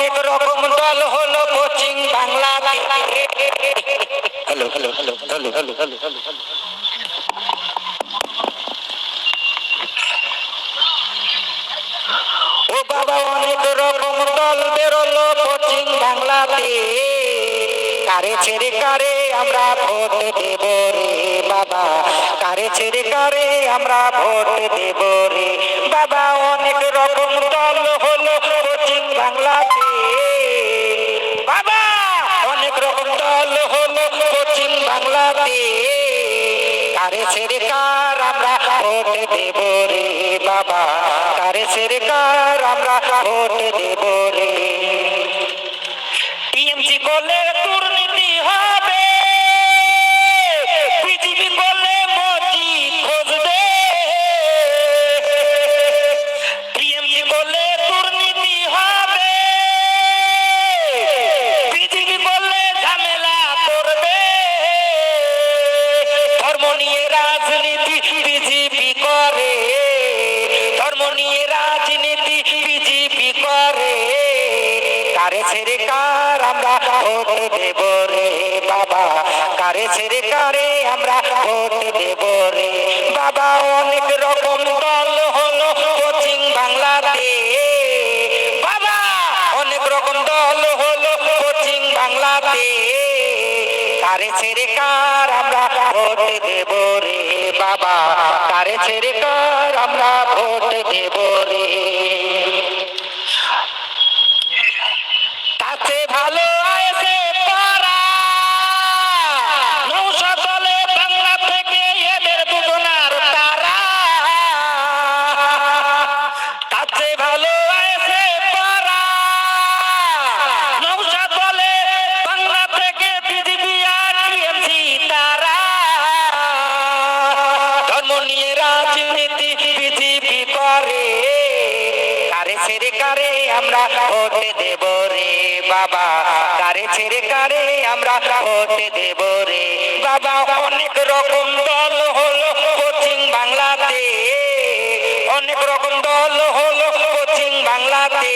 রকম দল হলো coaching Bangla hello hello hello hello hello hello hello ও বাবা অনেক রকম দল বেরোলো কোচিং বাংলাতে। কারে ছেড়ে কারে আমরা ভোট দেব রে বাবা? কারে ছেড়ে কারে আমরা ভোট দেব রে বাবা? অনেক রকম দল হলো কারে ছেড়ে কার আমরা ভোট দেব রে বাবা। কারে ছেড়ে কার আমরা ভোট দেব রে। নিয়ে রাজনীতি বিজেপি করে। ধর্ম নিয়ে রাজনীতি বিজেপি করে। কারে ছেড়ে কার আমরা ভোট দেব রে বাবা? কারে ছেড়ে কারে আমরা ভোট দেব রে বাবা? অনেক রকম দল হলো কোচিং বাংলাতে বাবা, অনেক রকম দল হলো কোচিং বাংলাতে কারে ছেড়ে কার আমরা ভোট দেব রে বাবা? কারে ছেড়ে কার আমরা ভোট দেব রে? নিয়ে রাজনীতি বিজেপি করে ছেড়ে কারে আমরা ভোট দেব রে বাবা? কারে ছেড়ে কারে আমরা ভোট দেব রে বাবা? অনেক রকম দল হলো কোচিং বাংলাতে। অনেক রকম দল হলো কোচিং বাংলাতে।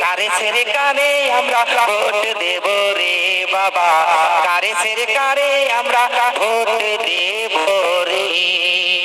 কারে ছেড়ে কারে আমরা ভোট দেব রে বাবা? কারে ছেড়ে কারে আমরা ভোট দেব রে।